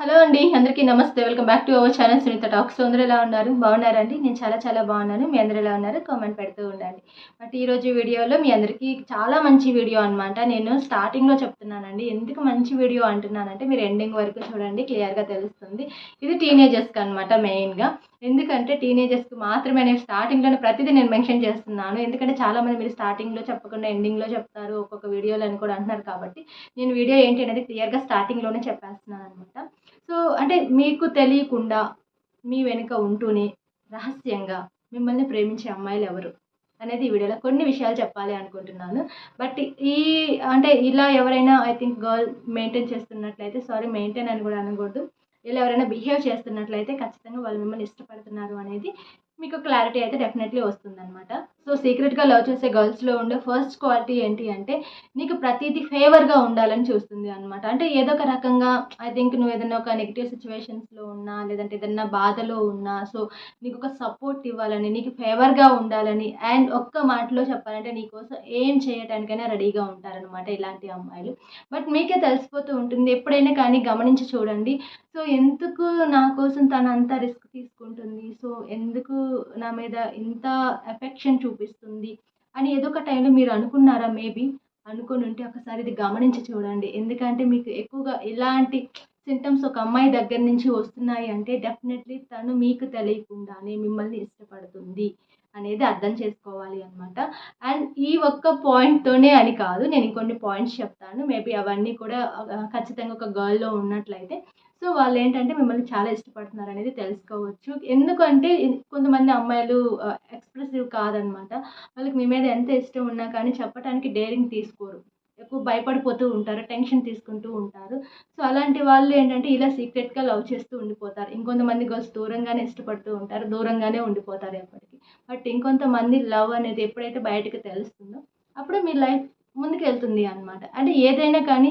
Hello అండి అందరికీ నమస్తే. Welcome back to our channel Sunitha talks. అందరూ ఎలా ఉన్నారు? బాగున్నారండి? నేను చాలా చాలా బాగున్నాను. మీ అందరూ ఎలా ఉన్నారు? కామెంట్ పెడుతూ ఉండండి. బట్ ఈరోజు వీడియోలో మీ అందరికీ చాలా మంచి వీడియో అనమాట నేను స్టార్టింగ్లో చెప్తున్నానండి. ఎందుకు మంచి వీడియో అంటున్నానంటే మీరు ఎండింగ్ వరకు చూడండి క్లియర్గా తెలుస్తుంది. ఇది టీనేజర్స్కి అనమాట మెయిన్గా ఎందుకంటే టీనేజర్స్కి మాత్రమే నేను స్టార్టింగ్లోనే ప్రతిదీ నేను మెన్షన్ చేస్తున్నాను. ఎందుకంటే చాలామంది మీరు స్టార్టింగ్లో చెప్పకుండా ఎండింగ్లో చెప్తారు. ఒక్కొక్క వీడియోలో అని కూడా అంటున్నారు కాబట్టి నేను వీడియో ఏంటి అనేది క్లియర్గా స్టార్టింగ్లోనే చెప్పేస్తున్నాను అనమాట సో అంటే మీకు తెలియకుండా మీ వెనుక ఉంటూనే రహస్యంగా మిమ్మల్ని ప్రేమించే అమ్మాయిలు ఎవరు అనేది ఈ వీడియోలో కొన్ని విషయాలు చెప్పాలి అనుకుంటున్నాను. బట్ ఈ అంటే ఇలా ఎవరైనా ఐ థింక్ గర్ల్ మెయింటైన్ చేస్తున్నట్లయితే సారీ మెయింటైన్ అని కూడా అనకూడదు. ఇలా ఎవరైనా బిహేవ్ చేస్తున్నట్లయితే ఖచ్చితంగా వాళ్ళు మిమ్మల్ని ఇష్టపడుతున్నారు అనేది మీకు క్లారిటీ అయితే డెఫినెట్లీ వస్తుందన్నమాట. సో సీక్రెట్గా లవ్ చేసే గర్ల్స్లో ఉండే ఫస్ట్ క్వాలిటీ ఏంటి అంటే నీకు ప్రతిదీ ఫేవర్గా ఉండాలని చూస్తుంది అనమాట అంటే ఏదో ఒక రకంగా ఐ థింక్ నువ్వు ఏదైనా ఒక నెగిటివ్ సిచ్యువేషన్స్లో ఉన్నా లేదంటే ఏదైనా బాధలో ఉన్నా సో నీకు ఒక సపోర్ట్ ఇవ్వాలని నీకు ఫేవర్గా ఉండాలని అండ్ ఒక్క మాటలో చెప్పాలంటే నీకోసం ఏం చేయటానికైనా రెడీగా ఉంటారనమాట ఇలాంటి అమ్మాయిలు. బట్ మీకే తెలిసిపోతూ ఉంటుంది. ఎప్పుడైనా కానీ గమనించి చూడండి. సో ఎందుకు నా కోసం తను అంత రిస్క్ తీసుకుంటుంది? సో ఎందుకు నా మీద ఇంత ఎఫెక్షన్ చూపిస్తుంది. అని ఏదో ఒక టైంలో మీరు అనుకున్నారా? మేబీ అనుకుని ఉంటే ఒకసారి ఇది గమనించి చూడండి. ఎందుకంటే మీకు ఎక్కువగా ఇలాంటి సింటమ్స్ ఒక అమ్మాయి దగ్గర నుంచి వస్తున్నాయి అంటే డెఫినెట్లీ తను మీకు తెలియకుండానే మిమ్మల్ని ఇష్టపడుతుంది. అనేది అర్థం చేసుకోవాలి అనమాట అండ్ ఈ ఒక్క పాయింట్తోనే అని కాదు నేను ఇంకొన్ని పాయింట్స్ చెప్తాను. మేబీ అవన్నీ కూడా ఖచ్చితంగా ఒక గర్ల్లో ఉన్నట్లయితే. సో వాళ్ళు ఏంటంటే మిమ్మల్ని చాలా ఇష్టపడుతున్నారు అనేది తెలుసుకోవచ్చు. ఎందుకంటే కొంతమంది అమ్మాయిలు ఎక్స్ప్రెసివ్ కాదనమాట వాళ్ళకి మీ మీద ఎంత ఇష్టం ఉన్నా కానీ చెప్పడానికి డేరింగ్ తీసుకోరు. ఎక్కువ భయపడిపోతూ ఉంటారు టెన్షన్ తీసుకుంటూ ఉంటారు. సో అలాంటి వాళ్ళు ఏంటంటే ఇలా సీక్రెట్గా లవ్ చేస్తూ ఉండిపోతారు. ఇంకొంతమంది గర్ల్స్ దూరంగానే ఇష్టపడుతూ ఉంటారు దూరంగానే ఉండిపోతారు ఎప్పటికీ. బట్ ఇంకొంతమంది లవ్ అనేది ఎప్పుడైతే బయటకు తెలుస్తుందో అప్పుడు మీ లైఫ్ ముందుకెళ్తుంది అనమాట అంటే ఏదైనా కానీ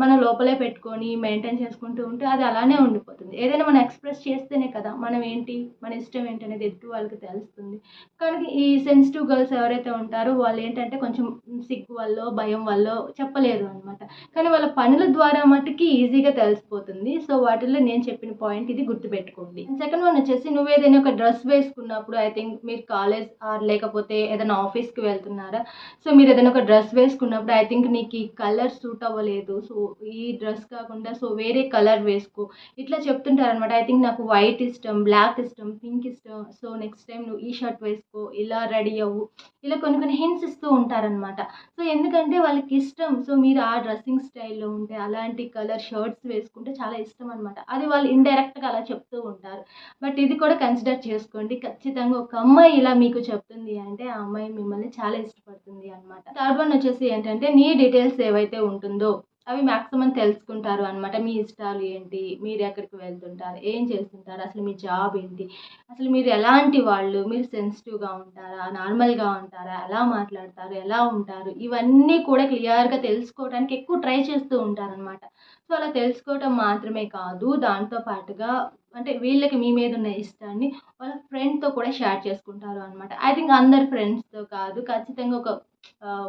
మన లోపలే పెట్టుకొని మెయింటైన్ చేసుకుంటూ ఉంటే అది అలానే ఉండిపోతుంది. ఏదైనా మనం ఎక్స్ప్రెస్ చేస్తేనే కదా మనం ఏంటి మన ఇష్టం ఏంటి అనేది ఎదుటి వాళ్ళకి తెలుస్తుంది. కానీ ఈ సెన్సిటివ్ గర్ల్స్ ఎవరైతే ఉంటారో వాళ్ళు ఏంటంటే కొంచెం సిగ్గు వల్ల భయం వల్ల చెప్పలేరు అనమాట కానీ వాళ్ళ పనుల ద్వారా మటుకి ఈజీగా తెలిసిపోతుంది. సో వాటిల్లో నేను చెప్పిన పాయింట్ ఇది గుర్తుపెట్టుకోండి. సెకండ్ వన్ వచ్చేసి నువ్వు ఏదైనా ఒక డ్రెస్ వేసుకున్నప్పుడు ఐ థింక్ మీరు కాలేజ్ ఆర్ లేకపోతే ఏదైనా ఆఫీస్కి వెళ్తున్నారా? సో మీరు ఏదైనా ఒక డ్రెస్ డ్రెస్ వేసుకున్నప్పుడు ఐ థింక్ నీకు ఈ కలర్ సూట్ అవ్వలేదు. సో ఈ డ్రెస్ కాకుండా సో వేరే కలర్ వేసుకో. ఇట్లా చెప్తుంటారు అనమాట ఐ థింక్ నాకు వైట్ ఇష్టం బ్లాక్ ఇష్టం పింక్ ఇష్టం. సో నెక్స్ట్ టైం నువ్వు ఈ షర్ట్ వేసుకో ఇలా రెడీ అవ్వు. ఇలా కొన్ని కొన్ని హింట్స్ ఇస్తూ ఉంటారనమాట సో ఎందుకంటే వాళ్ళకి ఇష్టం. సో మీరు ఆ డ్రెస్సింగ్ స్టైల్లో ఉంటే అలాంటి కలర్ షర్ట్స్ వేసుకుంటే చాలా ఇష్టం అనమాట అది వాళ్ళు ఇండైరెక్ట్గా అలా చెప్తూ ఉంటారు. బట్ ఇది కూడా కన్సిడర్ చేసుకోండి. ఖచ్చితంగా ఒక అమ్మాయి ఇలా మీకు చెప్తుంది అంటే ఆ అమ్మాయి మిమ్మల్ని చాలా ఇష్టపడుతుంది అనమాట థర్డ్ వన్ వచ్చేసి ఏంటంటే నీ డీటెయిల్స్ ఏవైతే ఉంటుందో అవి మ్యాక్సిమం తెలుసుకుంటారు అనమాట మీ ఇష్టాలు ఏంటి? మీరు ఎక్కడికి వెళ్తుంటారు? ఏం చేస్తుంటారు? అసలు మీ జాబ్ ఏంటి? అసలు మీరు ఎలాంటి వాళ్ళు? మీరు సెన్సిటివ్గా ఉంటారా? నార్మల్గా ఉంటారా? ఎలా మాట్లాడతారు? ఎలా ఉంటారు? ఇవన్నీ కూడా క్లియర్గా తెలుసుకోవడానికి ఎక్కువ ట్రై చేస్తూ ఉంటారనమాట సో అలా తెలుసుకోవటం మాత్రమే కాదు దాంతో పాటుగా అంటే వీళ్ళకి మీ మీద ఉన్న ఇష్టాన్ని వాళ్ళ ఫ్రెండ్తో కూడా షేర్ చేసుకుంటారు అనమాట ఐ థింక్ అందరు ఫ్రెండ్స్తో కాదు ఖచ్చితంగా ఒక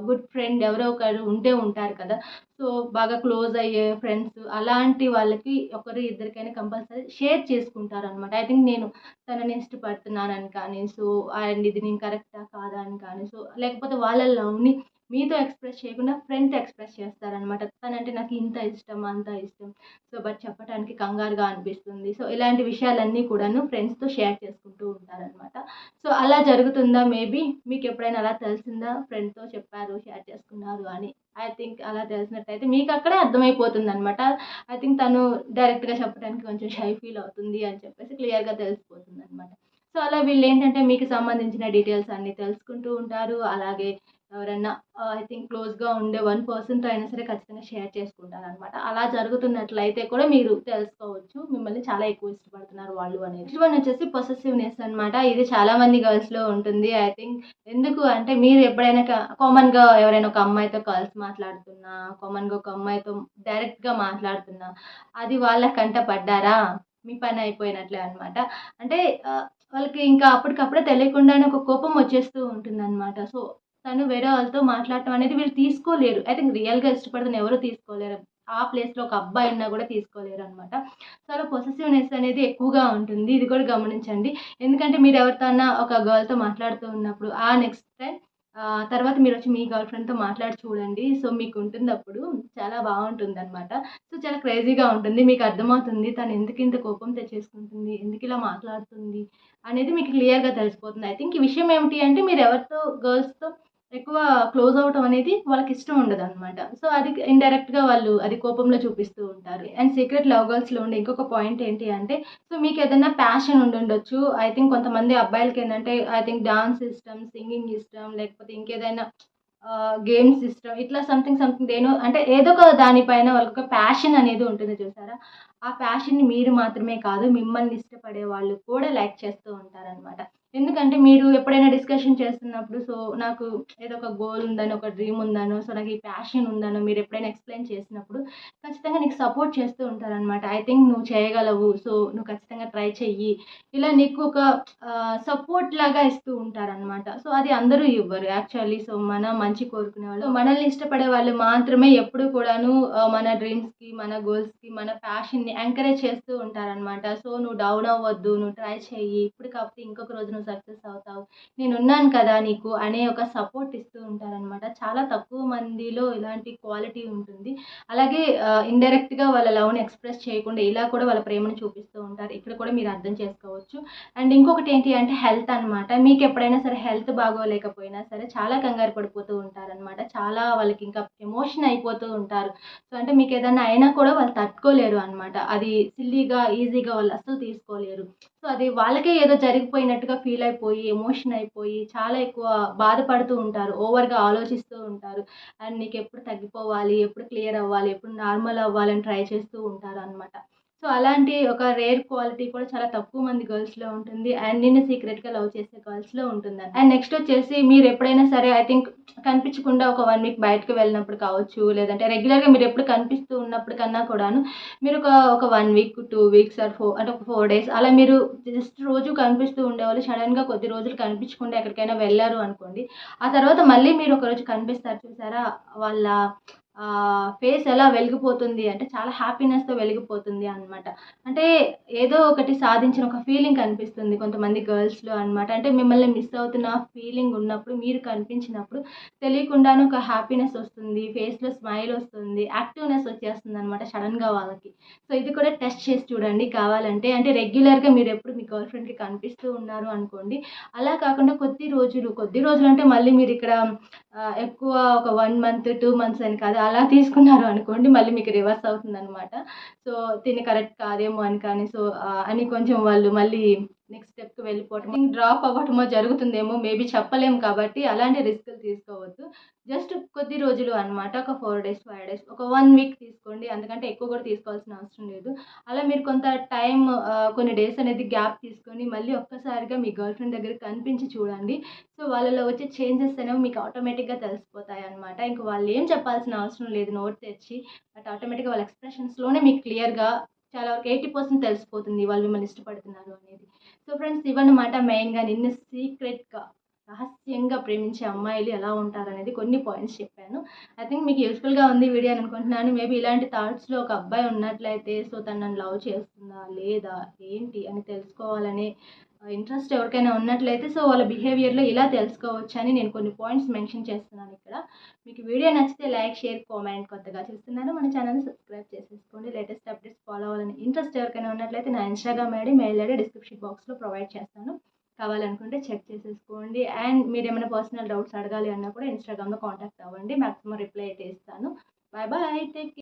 గుడ్ ఫ్రెండ్ ఎవరో ఒకరు ఉంటే ఉంటారు కదా. సో బాగా క్లోజ్ అయ్యే ఫ్రెండ్స్ అలాంటి వాళ్ళకి ఒకరు ఇద్దరికైనా కంపల్సరీ షేర్ చేసుకుంటారు అనమాట ఐ థింక్ నేను తనని ఇష్టపడుతున్నానని కానీ సో అండ్ ఇది నేను కరెక్టా కాదా? అని కానీ సో లేకపోతే వాళ్ళ లవ్ని మీతో ఎక్స్ప్రెస్ చేయకుండా ఫ్రెండ్తో ఎక్స్ప్రెస్ చేస్తారనమాట తనంటే నాకు ఇంత ఇష్టం అంత ఇష్టం. సో బట్ చెప్పడానికి కంగారుగా అనిపిస్తుంది. సో ఇలాంటి విషయాలన్నీ కూడాను ఫ్రెండ్స్తో షేర్ చేసుకుంటూ ఉంటారనమాట సో అలా జరుగుతుందా? మేబీ మీకు ఎప్పుడైనా అలా తెలిసిందా? ఫ్రెండ్తో చెప్పారు షేర్ చేసుకున్నారు అని. ఐ థింక్ అలా తెలిసినట్టయితే మీకు అక్కడే అర్థమైపోతుంది అనమాట ఐ థింక్ తను డైరెక్ట్గా చెప్పడానికి కొంచెం షై ఫీల్ అవుతుంది అని చెప్పేసి క్లియర్గా తెలిసిపోతుంది అనమాట సో అలా వీళ్ళు ఏంటంటే మీకు సంబంధించిన డీటెయిల్స్ అన్నీ తెలుసుకుంటూ ఉంటారు. అలాగే ఎవరైనా ఐ థింక్ క్లోజ్గా ఉండే వన్ పర్సన్తో అయినా సరే ఖచ్చితంగా షేర్ చేసుకుంటారు అనమాట అలా జరుగుతున్నట్లయితే కూడా మీరు తెలుసుకోవచ్చు మిమ్మల్ని చాలా ఎక్కువ ఇష్టపడుతున్నారు వాళ్ళు అనేది. నెక్స్ట్ వన్ వచ్చేసి పొసెసివ్నెస్ అనమాట ఇది చాలామంది గర్ల్స్లో ఉంటుంది. ఐ థింక్ ఎందుకు అంటే మీరు ఎప్పుడైనా కామన్గా ఎవరైనా ఒక అమ్మాయితో కాల్స్ మాట్లాడుతున్నా కామన్గా ఒక అమ్మాయితో డైరెక్ట్గా మాట్లాడుతున్నా అది వాళ్ళ కంట పడ్డారా? మీ పని అయిపోయినట్లే అనమాట అంటే వాళ్ళకి ఇంకా అప్పటికప్పుడే తెలియకుండానే ఒక కోపం వచ్చేస్తూ ఉంటుంది అనమాట సో తను వేరే వాళ్ళతో మాట్లాడటం అనేది వీళ్ళు తీసుకోలేరు. ఐ థింక్ రియల్గా ఇష్టపడుతున్న ఎవరు తీసుకోలేరు. ఆ ప్లేస్లో ఒక అబ్బాయి ఉన్నా కూడా తీసుకోలేరు అనమాట చాలా పొసెసివ్నెస్ అనేది ఎక్కువగా ఉంటుంది. ఇది కూడా గమనించండి. ఎందుకంటే మీరు ఎవరితో ఒక గర్ల్తో మాట్లాడుతూ ఉన్నప్పుడు ఆ నెక్స్ట్ టైం తర్వాత మీరు వచ్చి మీ గర్ల్ ఫ్రెండ్తో మాట్లాడి చూడండి. సో మీకు ఉంటుంది అప్పుడు చాలా బాగుంటుంది అనమాట సో చాలా క్రేజీగా ఉంటుంది. మీకు అర్థమవుతుంది తను ఎందుకు ఇంత కోపం తెచ్చేసుకుంటుంది ఎందుకు ఇలా మాట్లాడుతుంది అనేది మీకు క్లియర్గా తెలిసిపోతుంది. ఐ థింక్ ఈ విషయం ఏమిటి అంటే మీరు ఎవరితో గర్ల్స్తో ఎక్కువ క్లోజ్ అవటం అనేది వాళ్ళకి ఇష్టం ఉండదు అనమాట సో అది ఇండైరెక్ట్గా వాళ్ళు అది కోపంలో చూపిస్తూ ఉంటారు. అండ్ సీక్రెట్ లవ్ గర్ల్స్లో ఉండే ఇంకొక పాయింట్ ఏంటి అంటే సో మీకు ఏదైనా ప్యాషన్ ఉండుండొచ్చు. ఐ థింక్ కొంతమంది అబ్బాయిలకి ఏంటంటే ఐ థింక్ డాన్స్ ఇష్టం సింగింగ్ ఇష్టం లేకపోతే ఇంకేదైనా గేమ్స్ ఇష్టం ఇట్లా సంథింగ్ సంథింగ్ దేనో అంటే ఏదో ఒక దానిపైన వాళ్ళకి ఒక ప్యాషన్ అనేది ఉంటుంది చూసారా? ఆ ప్యాషన్ని మీరు మాత్రమే కాదు మిమ్మల్ని ఇష్టపడే వాళ్ళు కూడా లైక్ చేస్తూ ఉంటారనమాట ఎందుకంటే మీరు ఎప్పుడైనా డిస్కషన్ చేస్తున్నప్పుడు సో నాకు ఏదో ఒక గోల్ ఉందని ఒక డ్రీమ్ ఉందనో సో నాకు ఈ ప్యాషన్ ఉందనో మీరు ఎప్పుడైనా ఎక్స్ప్లెయిన్ చేసినప్పుడు ఖచ్చితంగా నీకు సపోర్ట్ చేస్తూ ఉంటారనమాట ఐ థింక్ నువ్వు చేయగలవు సో నువ్వు ఖచ్చితంగా ట్రై చెయ్యి. ఇలా నీకు ఒక సపోర్ట్ లాగా ఇస్తూ ఉంటారనమాట సో అది అందరూ ఇవ్వరు యాక్చువల్లీ సో మన మంచి కోరుకునే వాళ్ళు మనల్ని ఇష్టపడే వాళ్ళు మాత్రమే ఎప్పుడు కూడాను మన డ్రీమ్స్కి మన గోల్స్కి మన ప్యాషన్ని ఎంకరేజ్ చేస్తూ ఉంటారనమాట సో నువ్వు డౌన్ అవ్వద్దు నువ్వు ట్రై చెయ్యి. ఇప్పుడు కాకపోతే ఇంకొక రోజు నువ్వు సక్సెస్ అవుతావు. నేను ఉన్నాను కదా నీకు అనే ఒక సపోర్ట్ ఇస్తూ ఉంటారనమాట చాలా తక్కువ మందిలో ఇలాంటి క్వాలిటీ ఉంటుంది. అలాగే ఇండైరెక్ట్గా వాళ్ళ లవ్ని ఎక్స్ప్రెస్ చేయకుండా ఇలా కూడా వాళ్ళ ప్రేమను చూపిస్తూ ఉంటారు. ఇక్కడ కూడా మీరు అర్థం చేసుకోవచ్చు. అండ్ ఇంకొకటి ఏంటి అంటే హెల్త్ అనమాట మీకు ఎప్పుడైనా సరే హెల్త్ బాగోలేకపోయినా సరే చాలా కంగారు పడిపోతూ ఉంటారనమాట చాలా వాళ్ళకి ఇంకా ఎమోషన్ అయిపోతూ ఉంటారు. సో అంటే మీకు ఏదైనా అయినా కూడా వాళ్ళు తట్టుకోలేరు అనమాట అది సిల్లీగా ఈజీగా వాళ్ళు అస్సలు తీసుకోలేరు. సో అది వాళ్ళకే ఏదో జరిగిపోయినట్టుగా ఫీల్ ఫీల్ అయిపోయి ఎమోషన్ అయిపోయి చాలా ఎక్కువ బాధపడుతూ ఉంటారు ఓవర్గా ఆలోచిస్తూ ఉంటారు. అండ్ నీకు ఎప్పుడు తగ్గిపోవాలి ఎప్పుడు క్లియర్ అవ్వాలి ఎప్పుడు నార్మల్ అవ్వాలని ట్రై చేస్తూ ఉంటారు అనమాట సో అలాంటి ఒక రేర్ క్వాలిటీ కూడా చాలా తక్కువ మంది గర్ల్స్లో ఉంటుంది. అండ్ నిన్ను సీక్రెట్గా లవ్ చేసే గర్ల్స్లో ఉంటుంది అండ్ నెక్స్ట్ వచ్చేసి మీరు ఎప్పుడైనా సరే ఐ థింక్ కనిపించకుండా ఒక వన్ వీక్ బయటకు వెళ్ళినప్పుడు కావచ్చు లేదంటే రెగ్యులర్గా మీరు ఎప్పుడు కనిపిస్తూ ఉన్నప్పుడు కన్నా కూడాను మీరు ఒక ఒక one week two weeks or four అంటే ఒక ఫోర్ డేస్ అలా మీరు జస్ట్ రోజు కనిపిస్తూ ఉండేవాళ్ళు. సడన్గా కొద్ది రోజులు కనిపించకుండా ఎక్కడికైనా వెళ్ళారు అనుకోండి ఆ తర్వాత మళ్ళీ మీరు ఒకరోజు కనిపిస్తారు చూసారా? వాళ్ళ ఫేస్ ఎలా వెలిగిపోతుంది అంటే చాలా హ్యాపీనెస్తో వెలిగిపోతుంది అనమాట అంటే ఏదో ఒకటి సాధించిన ఒక ఫీలింగ్ కనిపిస్తుంది కొంతమంది గర్ల్స్లో అనమాట అంటే మిమ్మల్ని మిస్ అవుతున్న ఫీలింగ్ ఉన్నప్పుడు మీరు కనిపించినప్పుడు తెలియకుండానే ఒక హ్యాపీనెస్ వస్తుంది ఫేస్లో స్మైల్ వస్తుంది యాక్టివ్నెస్ వచ్చేస్తుంది అనమాట సడన్గా వాళ్ళకి. సో ఇది కూడా టెస్ట్ చేసి చూడండి కావాలంటే. అంటే రెగ్యులర్గా మీరు ఎప్పుడు మీ గర్ల్ ఫ్రెండ్కి కనిపిస్తూ ఉన్నారు అనుకోండి. అలా కాకుండా కొద్ది రోజులు కొద్ది రోజులు అంటే మళ్ళీ మీరు ఇక్కడ ఎక్కువ ఒక వన్ మంత్ టూ మంత్స్ అని కాదు అలా తీసుకున్నారు అనుకోండి మళ్ళీ మీకు రివర్స్ అవుతుంది అనమాట సో తిని కరెక్ట్ కాదేమో అని కానీ సో అని కొంచెం వాళ్ళు మళ్ళీ నెక్స్ట్ స్టెప్కి వెళ్ళిపోవటం. డ్రాప్ అవ్వటమో జరుగుతుందేమో మేబీ చెప్పలేము కాబట్టి అలాంటి రిస్క్లు తీసుకోవద్దు. జస్ట్ కొద్ది రోజులు అనమాట ఒక ఫోర్ డేస్ ఫైవ్ డేస్ ఒక వన్ వీక్ తీసుకోండి. అందుకంటే ఎక్కువ కూడా తీసుకోవాల్సిన అవసరం లేదు. అలా మీరు కొంత టైం కొన్ని డేస్ అనేది గ్యాప్ తీసుకొని మళ్ళీ ఒక్కసారిగా మీ గర్ల్ ఫ్రెండ్ దగ్గర కనిపించి చూడండి. సో వాళ్ళలో వచ్చే చేంజెస్ అనేవి మీకు ఆటోమేటిక్గా తెలిసిపోతాయి అనమాట ఇంకా వాళ్ళు ఏం చెప్పాల్సిన అవసరం లేదు నోట్ తెచ్చి బట్ ఆటోమేటిక్గా వాళ్ళ ఎక్స్ప్రెషన్స్లోనే మీకు క్లియర్గా చాలా వరకు ఎయిటీ పర్సెంట్ తెలిసిపోతుంది వాళ్ళు మిమ్మల్ని ఇష్టపడుతున్నారు అనేది. సో ఫ్రెండ్స్ ఇవన్నమాట మెయిన్గా నిన్ను సీక్రెట్గా రహస్యంగా ప్రేమించే అమ్మాయిలు ఎలా ఉంటారనేది కొన్ని పాయింట్స్ చెప్పాను. ఐ థింక్ మీకు యూస్ఫుల్గా ఉంది వీడియో అని అనుకుంటున్నాను. మేబీ ఇలాంటి థాట్స్లో ఒక అబ్బాయి ఉన్నట్లయితే సో తను నన్ను లవ్ చేస్తుందా లేదా ఏంటి అని తెలుసుకోవాలనే ఇంట్రెస్ట్ ఎవరికైనా ఉన్నట్లయితే సో వాళ్ళ బిహేవియర్లో ఇలా తెలుసుకోవచ్చు అని నేను కొన్ని పాయింట్స్ మెన్షన్ చేస్తున్నాను ఇక్కడ. మీకు వీడియో నచ్చితే లైక్ షేర్ కామెంట్ కొత్తగా చేస్తున్నారు. మన ఛానల్ని సబ్స్క్రైబ్ చేసేసుకోండి. లేటెస్ట్ అప్డేట్స్ ఫాలో అవ్వాలని ఇంట్రెస్ట్ ఎవరికైనా ఉన్నట్లయితే నా Instagram ID mail ID description బాక్స్లో ప్రొవైడ్ చేస్తాను. కావాలనుకుంటే చెక్ చేసేసుకోండి. అండ్ మీరు ఏమైనా పర్సనల్ డౌట్స్ అడగాలి అన్నా కూడా ఇన్స్టాగ్రామ్లో కాంటాక్ట్ అవ్వండి. మ్యాక్సిమం రిప్లై అయితే ఇస్తాను. Bye bye take